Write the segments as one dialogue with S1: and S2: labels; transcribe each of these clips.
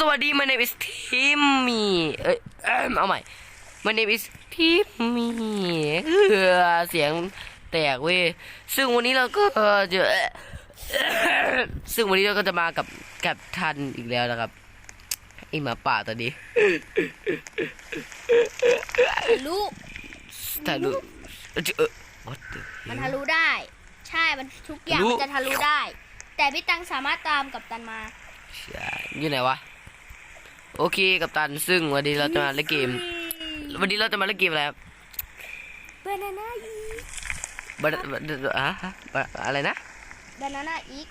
S1: สวัสดี my name is Timmy เอ้ยเอิ่มเอาใหม่ my name is Timmy เออเสียงแตกเว้ย ซึ่งวันนี้เราก็เออจะซึ่งวันนี้เราก็จะมากับกับทันอีกแล้วนะครับไอหมาป่าตัวนี้
S2: ทะลุ
S1: ทะลุเออ what the
S2: มัน
S1: hell
S2: ทะลุได้ ใช่ มันทุกอย่าง
S1: ทะลุ
S2: มันจะทะลุได้ แต่พี่ตังสามารถตามกับตันมา
S1: ใช่ อยู่ไหนวะ โอเคกับตันซึ่งวันนี้เราจะมาเล่นเกม วันนี้เราจะมาเล่นเกมอะไรครับ
S2: บานาน่าอี
S1: บัตอะฮะบะอะไรนะ
S2: บานาน่าอีก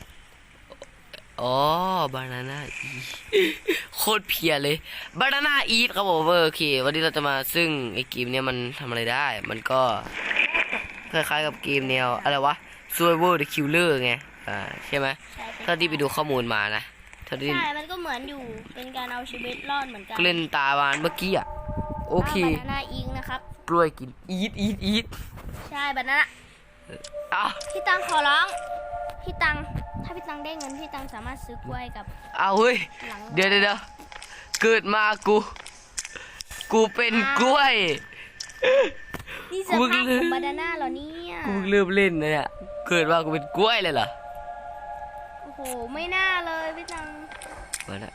S1: อ๋อบานาน่าอีโคตรเพี้ยเลยบานาน่าอีทครับผมโอเค วันนี้เราจะมาซึ่งไอเกมเนี้ยมันทำอะไรได้ มันก็คล้ายๆกับเกมแนวอะไรวะ Survivor the Killer ไงอ่าใช่ไหม
S2: ใช่
S1: เท่าที่ไปดูข้อมูลมานะ เท่าที่
S2: ใช่ มันก็เหมือนอยู่ เป็นการเอาชีวิตรอดเหมือนกัน
S1: เล่นตามานเมื่อกี้อะ โอเค
S2: บานาน่าอีกนะครับ
S1: กล้วยกิน อีทอีทอีท
S2: ใช่บานาน่า
S1: อ้าว
S2: พี่ตังขอร้อง พี่ตัง ถ้าพี่ตังได้เงิน พี่ตังสามารถซื้อกล้วยกับ
S1: เอาเฮ้ย
S2: หลัง
S1: เดี๋ยวเดี๋ยวเดี๋ยวเกิดมากู กูเป็นกล้วย
S2: นี่สภาพของบานาน่าเหรอเนี่ย
S1: กูเริ่มเล่นนะเนี่ย เกิดมากูเป็นกล้วยเลยเหรอ
S2: โอ้โห ไม่น่าเลยพี่ตัง
S1: มาละ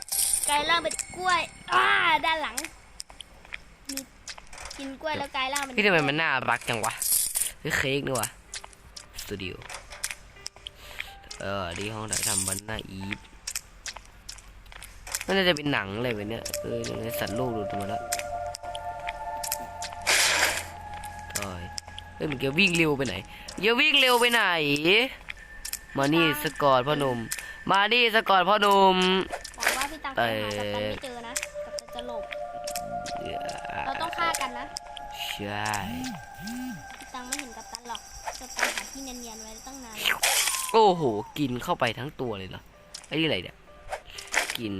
S2: กลายร่างเป็นกล้วยอ่าด้านหลังมีกินกล้วยแล้วกลายร่างเป็น
S1: พี่ทำไมมันหน้าบักจังวะเฮ้ยเค้กนี่วะสตูดิโอเออดีห้องถ่ายทำบันหน้าอีฟมันน่าจะเป็นหนังอะไรแบบเนี้ยเออยังไงสัตว์โลกดูดมาแล้วโอ้ยเฮ้ยมันจะวิ่งเร็วไปไหนอย่าวิ่งเร็วไปไหน มานี่สกอร์พ่อหนุ่ม มานี่สกอร์พ่อหนุ่ม
S2: หวังว่าพี่ตังจะหากับตันไม่เจอนะกับตันจะหลบ เราต้องฆ่ากันนะ
S1: ใช่
S2: พี่ตังไม่เห็นกับตันหรอกกับตันหาที่เนียนๆไว้ตั้งนานแล้ว
S1: โอ้โห กินเข้าไปทั้งตัวเลยเหรอ ไอ้นี่อะไรเนี่ย กิน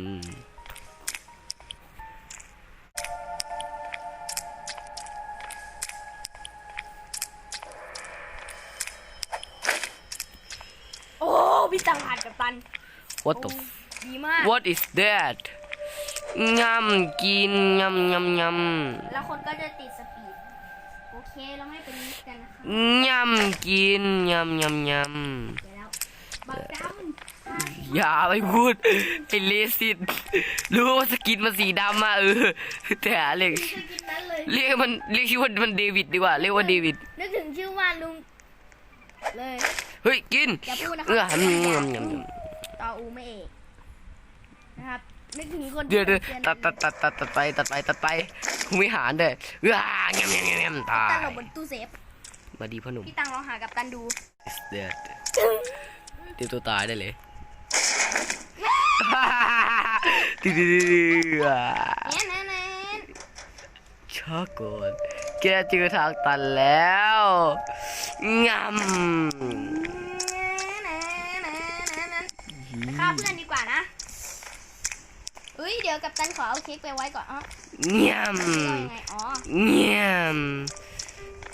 S2: โอ้พี่ตังผ่านกับตัน
S1: what the
S2: โอ้
S1: f-
S2: ดีมาก
S1: what is that งำกินงำงำง
S2: แล้วคนก็จะติดสปีด โอเค เราไม่เป็นมิตรกันนะคะำ
S1: งำกินงำงำง
S2: เดี๋ยวแล้วบักดำำ
S1: อย่าไปพูดไอ้เลสิตรู้ว่าสกินมันสีดำมาเออ แต่เรียก
S2: ไม่เคยกินนั้นเลย
S1: เรียกมันเรียกชื่อว่ามันเดวิดดีกว่า เรียกว่าเดวิด
S2: นึกถึงชื่อว่าลุงเลย
S1: เฮ้ย กิน
S2: อย่าพูดนะค
S1: เออ
S2: รั
S1: งำงำงำ ง
S2: ต่ออูไม่เอกนะครับนึกถึงคนำ
S1: เดี๋ยวเดี๋ยว
S2: ขีน
S1: ตัดตัดตัดตัดตัดไปตัดไปตัดไปกูไม่หารด้วยว้างำงำงำงำตา
S2: ตันหล
S1: ย
S2: บบนตู้เซฟ
S1: มาดีพ่อหนุ่ม
S2: พี่ตังลองหากับตันดู
S1: is dead เตรียมตัวตายได้เลยดื้อ
S2: แน่นแน่นแน่น
S1: ช็อกโกนแกเจอทางตันแล้วงำ
S2: ฆ่าเพื่อนดีกว่านะเอ้ ยเดี๋ยวกับตันขอเอาเค้กไปไว้ก่อนอ๋อ
S1: เงียม
S2: เอายังไงอ๋อ
S1: เงียม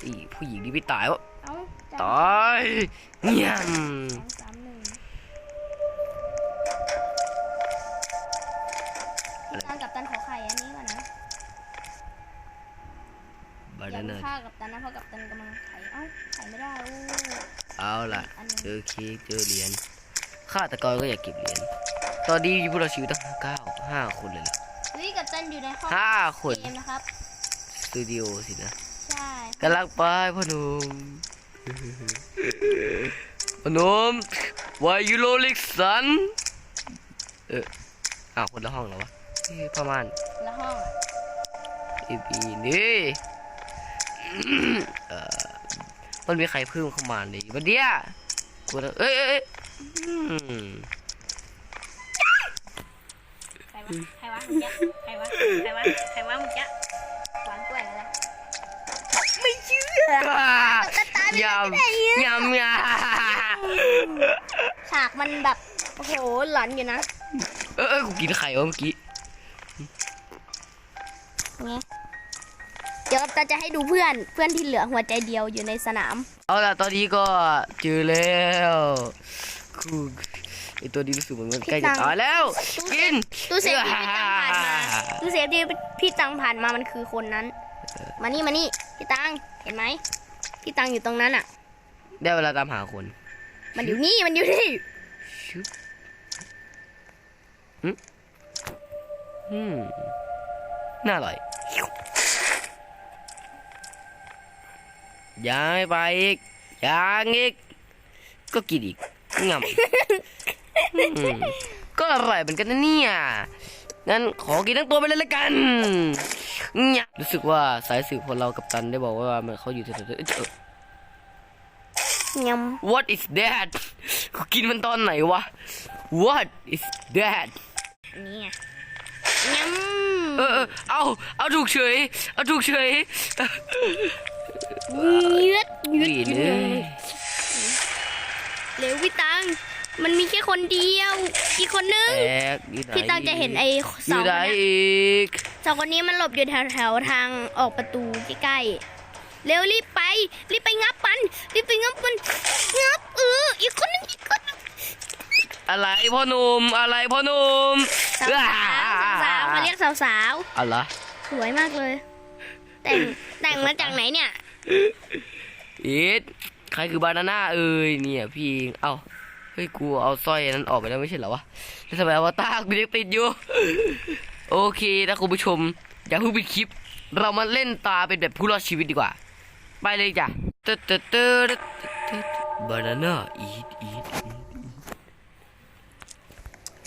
S1: อีผู้หญิงที่ไม่ตายวะ
S2: เอา
S1: ตายเงียม
S2: สองสามหนึ่งตันกับตันขอไข่อันนี้ก่อนนะ
S1: บา
S2: อย่า
S1: นา
S2: เพิ่ง
S1: น่า
S2: ฆ่ากับตันนะเพราะกับตันกำลังไข่เอ้าไข่ไม่ได้โอ้
S1: เอาล่ะ
S2: อันหนึ่ง
S1: เจอเค้กเจอเหรียญฆาตกรก็อยากเก็บเหรียญตอนนี้พวกเราชีวิตตั้งเก้า ห้าคนเลยเหรอ
S2: เฮ้ยกับตันอยู่ในห้อง
S1: ห้าคน
S2: เกมนะครับ
S1: สตูดิโอสินะ
S2: ใช่
S1: กำลังไปพ่อหนุ่มพ่อหนุ่ม why you rolling son เอออ้าวคนละห้องแล้ววะเฮ้ยพ่อม่าน
S2: แล้วห้องอะ
S1: เอพีนี่เออมันมีใครเพิ่มเข้ามาเลยวันเดียกูจะเอ้ยเอ้ยเอ้ยอืม
S2: ใครวะใครวะมึงจ๊ะใครวะใครวะใครวะมึงจ๊ะหวานกล้วยอะไรไม่เชื่อ
S1: ยำยำย
S2: ฉากมันแบบโอ้โหหลอนอยู่นะ
S1: เออกูกินไข่วะเมื่อกี้
S2: ไงเดี๋ยวตาจะให้ดูเพื่อนเพื่อนที่เหลือหัวใจเดียวอยู่ในสนาม
S1: เอาล่ะตอนนี้ก็เจอแล้วกู ไอตัวนี้รู้สึกเหมือนมัน
S2: พี่
S1: ใกล้
S2: ตั
S1: จะ
S2: ง
S1: ตายแล้ว กิน
S2: ตู้เซฟที่พี่ตังผ่านมาตู้เซฟที่พี่ตังผ่านมามันคือคนนั้น มานี่มานี่พี่ตังเห็นไหมพี่ตังอยู่ตรงนั้นอะ
S1: ได้เวลาตามหาคน
S2: มันอยู่นี่มันอยู่นี่
S1: ชึบอืมอืมน่าอร่อยยังไม่ไปอีกยังอีก ก็กินอีกงำอืม ก็อร่อยเหมือนกันนะเนี่ยงั้นขอกินทั้งตัวไปเลยละกันเนี่ยรู้สึกว่าสายสืบของเรากับตันได้บอกว่ามันเขาอยู่แถวๆเอ้ยเอ้ย
S2: ย
S1: What is that กูกินมันตอนไหนวะ What is that ำ
S2: นี่ไงย
S1: เออเออเอาเอาถูกเฉย เอาถูกเฉยำ
S2: เยืดเยื
S1: วี
S2: ด
S1: น
S2: เยื
S1: เอ้
S2: ด
S1: ย
S2: มันมีแค่คนเดียว อีกคนนึง
S1: แอกอยู่ไหน
S2: พี่ตังจะเห็นไอ้
S1: อ
S2: เสา
S1: ยู่
S2: ค
S1: ไหน
S2: นเนี้ย
S1: อีก
S2: เสาคนนี้มันหลบอยู่แถวแถวๆทางออกประตูใกล้ๆเร็วรีบไป รีบไปงับมัน รีบไปงับมัน งับเออ อีกคนนึงอีกคนนึง
S1: อะไรพ่อหนุ่มอะไรพ่อหนุ่ม
S2: สาวๆสาวๆเขาเรียกสาวสาว
S1: อะไร
S2: ๆสวยมากเลย แต่งแต่งมาจากไหนเนี่ย
S1: อีทใครคือบานาน่าเอ้ยเนี่ยพี่เองเอ้า เฮ้ยกูเอาสร้อยนั้นออกไปแล้วไม่ใช่เหรอวะแล้วทำไมอวตารกูยังติดอยู่ โอเคนะคุณผู้ชม อย่าเพิ่งปิดคลิป เรามาเล่นตาเป็นแบบผู้รอดชีวิตดีกว่า ไปเลยจ้ะเตอเตเตบานาน่าอีทอีท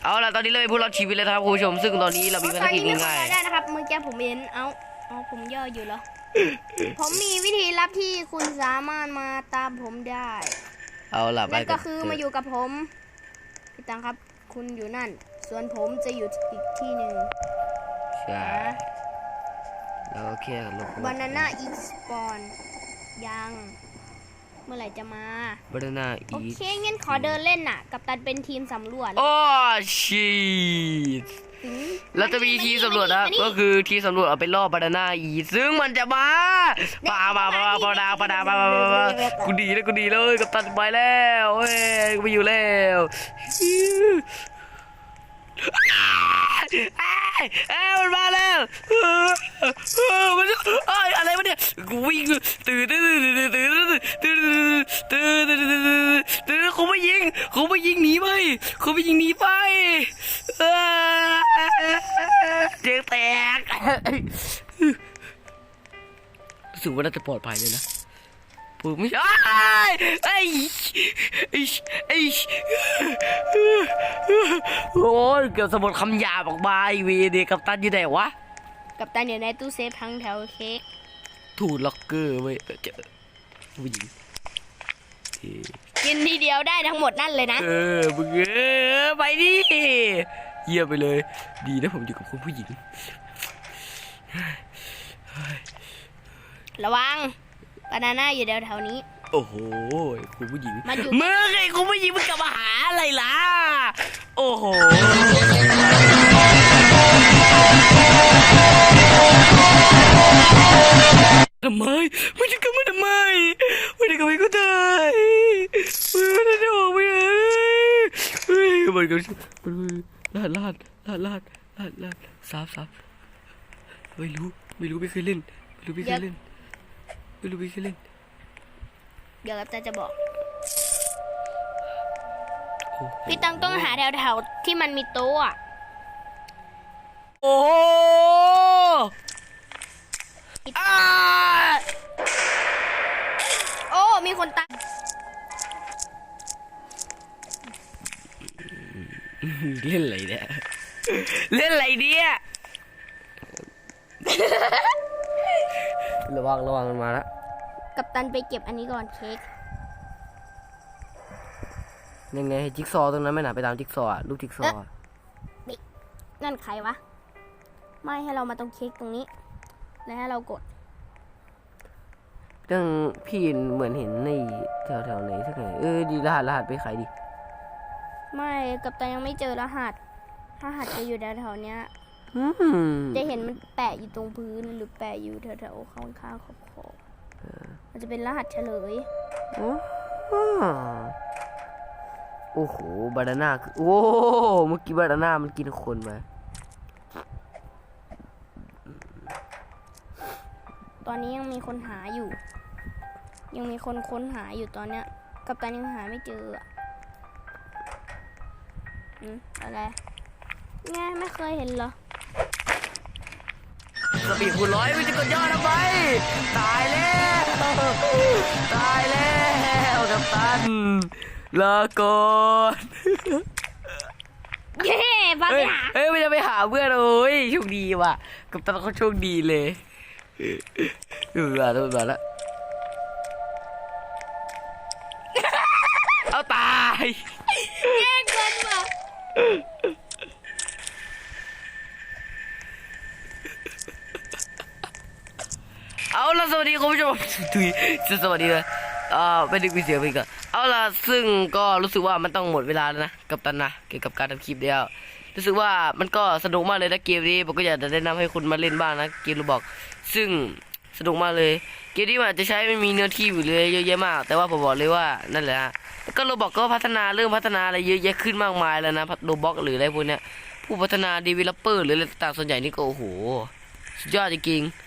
S1: เอาล่ะตอนนี้เราเป็นผู้รอดชีวิตแล้วครับคุณผู้ชม ซึ่งตอนนี้เรามีภารกิจ
S2: ไม่
S1: ง่าย
S2: ได้นะครับเมื่อกี้ผมเห็นเอาเอาผมย่ออยู่เหรอผมมีวิธีลับที่คุณสามารถมาตามผมได้
S1: เอาล่ะไป
S2: นั่น
S1: กั
S2: ก็
S1: น
S2: คือมาอยู่กับผมพี่ตังครับ คุณอยู่นั่น ส่วนผมจะอยู่อีกที่หนึ่ง
S1: ใช่แล้วก็แค่ลบบา
S2: นาน่าอีสปอนยังเมื่อไหร่จะมา
S1: บานาน่า
S2: โอ
S1: อีท
S2: เคงั้นขอเดินเล่นน่ะ กับตันเป็นทีมสำรวจ
S1: โอ้ชีต
S2: ถึง
S1: แล้วจะมีทีมสำรวจนะครับ
S2: มานี่
S1: ก็คือทีมสำรวจเอาไปล่อบานาน่าอีซึ่งมันจะมาปามาปาปาดาปาดาปาปาปาปากูดีแล้วกูดีเลยกับตันไปแล้วเฮ้ยกูไปอยู่แล้วเอ้ยเอ้ยมันมาแล้วเออเออมันเอ้ยอะไรวะเนี่ยกูวิ่งตื่นตื่นตื่นตื่นตื่นตื่นตื่นตื่นตื่นตื่นเขาไม่ยิงเขาไม่ยิงหนีไปเขาไม่ยิงหนีไปเออเสียงแตก รู้สึกว่าน่าจะปลอดภัยเลยนะผมไม่ใช่ไอ้ไอ้ไอ้โอ้ยเกือบสะบัดคำหยาบออกมาไอเวีเดียกับตันอยู่ไหนวะ
S2: กับตันอยู่ในตู้เซฟทั้งแถวเค้ก
S1: ถูดล็อกเกอร์เว้ยเออเจอผู้หญิงเออ
S2: กินทีเดียวได้ทั้งหมดนั่นเลยนะ
S1: เออมึงเออไปดิเยี่ยมไปเลย ดีนะผมอยู่กับคุณผู้หญิง
S2: ระวังบานาน่าอยู่แถวแถวๆนี้
S1: โอ้โหคุณผู้หญิง
S2: มาอยู่
S1: มึงไอ้คุณผู้หญิงมึงกลับมาหาอะไรล่ะ โอ้โห ทำไมมึงจะกลับมาทำไมไม่ได้กลับไปก็ได้มึงไม่ได้ออกไปเลยเฮ้ยมันก็มันลาดลาดลาดลาดลาดลาดซับซับ ไม่รู้ไม่รู้ไม่เคยเล่นไม่รู้ไม่เคยเล่นไม่รู้ไม่เคยเล่น
S2: เดี๋ยวกับตันจะบอก
S1: โอ้โห
S2: พี่ตังต้องหาแถวแถวๆที่มันมีโต๊ะอะ
S1: โอ้โหอ้า
S2: โอ้มีคนตาย
S1: เล่นอะไรเนี่ย เล่นอะไรเนี่ย ระวังระวังมันมาแล้ว
S2: กับตันไปเก็บอันนี้ก่อนเค้ก
S1: ยังไงจิ๊กซอว์ตรงนั้นไม่หนาไปตามจิ๊กซอว์อะลูกจิ๊กซอว์อะ
S2: นั่นใครวะ ไม่ให้เรามาตรงเค้กตรงนี้ แล้วให้เรากด
S1: เรื่องพี่เหมือนเห็นในแถวแถวๆไหนสักไหนเออดีรหัสรหัสไปขายดิ
S2: ไม่กับตันยังไม่เจอรหัสรหัสจะอยู่แถวๆเนี้ย
S1: อืม
S2: จะเห็นมันแปะอยู่ตรงพื้นหรือแปะอยู่แถวๆข้างข้างๆขอบขอบๆมันจะเป็นรหัสเฉลย
S1: โอ้โหโอ้โหบานาน่าคือโอ้เมื่อกี้บานาน่ามันกินคนมา
S2: ตอนนี้ยังมีคนหาอยู่ ยังมีคนค้นหาอยู่ตอนเนี้ย กัปตันยังหาไม่เจออะอืมอะไร ไงไม่เคยเห็นเหรอ
S1: สปีดคูณร้อยมันจะกดยอดทำไมตายแล้วตายแล้วกับตันลาก่อน
S2: เย้บ้า
S1: เฮ้
S2: ไป
S1: ย
S2: หา
S1: เฮ้ยมันจะไปหาเพื่อนโอ้ยโชคดีว่ะ กับตันเขาโชคดีเลยดูมาแล้วมาแล้วเอาตาย
S2: แย่งกันว่ะ
S1: เอาล่ สวัสดีคุณผู้ชมถุยสวัสดีเลยอ่าไม่ได้มีเสียงไปก่อนเอาล่ะซึ่งก็รู้สึกว่ามันต้องหมดเวลาแล้วนะกับตันนะเกี่ยวกับการทำคลิปเดียวรู้สึกว่ามันก็สนุกมากเลยนะเกมนี้ผมก็อยากจะแนะนำให้คุณมาเล่นบ้างนะเกมรูบอก ซึ่งสนุกมากเลยเกมนี้มันอาจะใช้ไม่มีเนื้อที่อยู่เลยเยอะแยะมาก แต่ว่าผมบอกเลยว่านั่นแหละฮะแล้วก็โรบอกก็พัฒนาเริ่มพัฒนาอะไรเยอะแยะขึ้นมากมายแล้วนะโรบอกหรืออะไรพวกเนี้ยผู้พัฒนาดีเวลลอปเปอร์หรืออะไรต่างๆส่วนใหญ่นี่ก็โอ้โหสุดยอดจริงๆ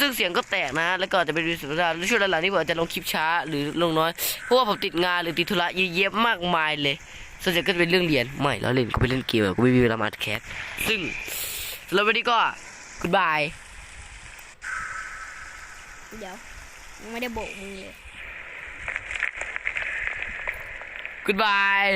S1: ซึ่งเสียงก็แตกนะ แล้วก็จะเป็นวิสุทธิ์แล้วช่วงหลังๆนี่ผมจะลงคลิปช้าหรือลงน้อย เพราะว่าผมติดงานหรือติดธุระเยอะๆมากมายเลยส่วนใหญ่ก็จะเป็นเรื่องเรียน ไม่แล้วเรียนก็ไปเล่นเกมก็ไม่มีเวลามาแคสซึ่งแล้ววันนี้ก็คุณบาย
S2: เดี๋ยว ไม่ได้โบกมือเลย
S1: คุณบาย